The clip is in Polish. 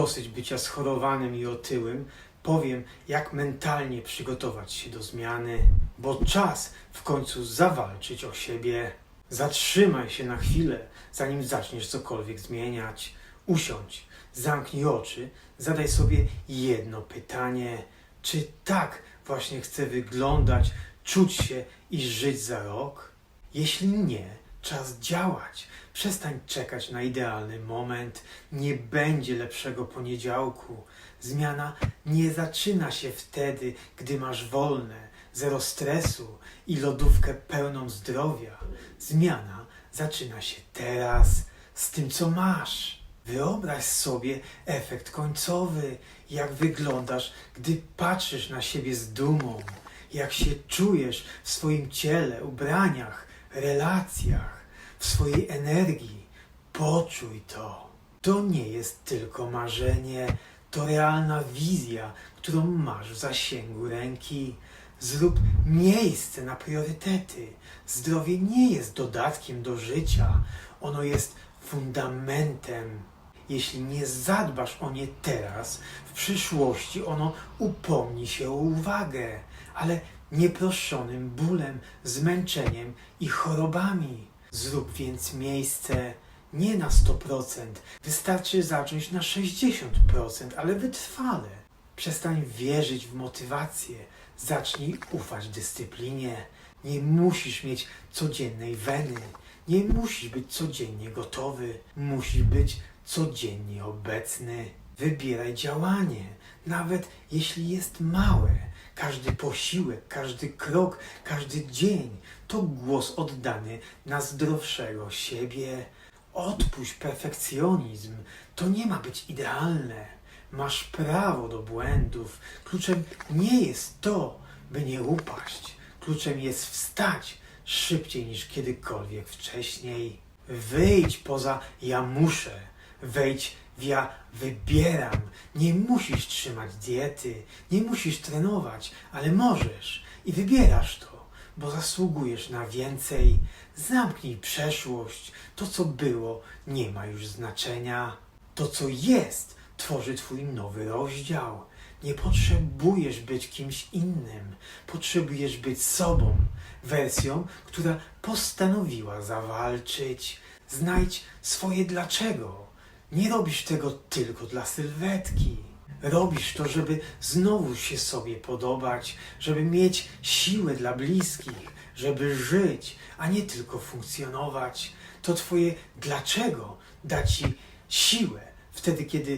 dosyć bycia schorowanym i otyłym, powiem, jak mentalnie przygotować się do zmiany, bo czas w końcu zawalczyć o siebie. Zatrzymaj się na chwilę, zanim zaczniesz cokolwiek zmieniać. Usiądź, zamknij oczy, zadaj sobie jedno pytanie: czy tak właśnie chcę wyglądać, czuć się i żyć za rok? Jeśli nie, czas działać. Przestań czekać na idealny moment. Nie będzie lepszego poniedziałku. Zmiana nie zaczyna się wtedy, gdy masz wolne, zero stresu i lodówkę pełną zdrowia. Zmiana zaczyna się teraz z tym, co masz. Wyobraź sobie efekt końcowy, jak wyglądasz, gdy patrzysz na siebie z dumą, jak się czujesz w swoim ciele, ubraniach, relacjach, w swojej energii. Poczuj to. To nie jest tylko marzenie, to realna wizja, którą masz w zasięgu ręki. Zrób miejsce na priorytety. Zdrowie nie jest dodatkiem do życia, ono jest fundamentem. Jeśli nie zadbasz o nie teraz, w przyszłości ono upomni się o uwagę, ale nieproszonym bólem, zmęczeniem i chorobami. Zrób więc miejsce nie na 100%, wystarczy zacząć na 60%, ale wytrwale. Przestań wierzyć w motywację, zacznij ufać dyscyplinie. Nie musisz mieć codziennej weny, nie musisz być codziennie gotowy, musisz być codziennie obecny. Wybieraj działanie, nawet jeśli jest małe. Każdy posiłek, każdy krok, każdy dzień to głos oddany na zdrowszego siebie. Odpuść perfekcjonizm, to nie ma być idealne. Masz prawo do błędów. Kluczem nie jest to, by nie upaść. Kluczem jest wstać szybciej niż kiedykolwiek wcześniej. Wyjdź poza ja muszę, wejdź w ja wybieram. Nie musisz trzymać diety, nie musisz trenować, ale możesz i wybierasz to, bo zasługujesz na więcej. Zamknij przeszłość, to co było nie ma już znaczenia. To co jest tworzy twój nowy rozdział. Nie potrzebujesz być kimś innym, potrzebujesz być sobą, wersją, która postanowiła zawalczyć. Znajdź swoje dlaczego. Nie robisz tego tylko dla sylwetki. Robisz to, żeby znowu się sobie podobać, żeby mieć siłę dla bliskich, żeby żyć, a nie tylko funkcjonować. To Twoje dlaczego da Ci siłę wtedy, kiedy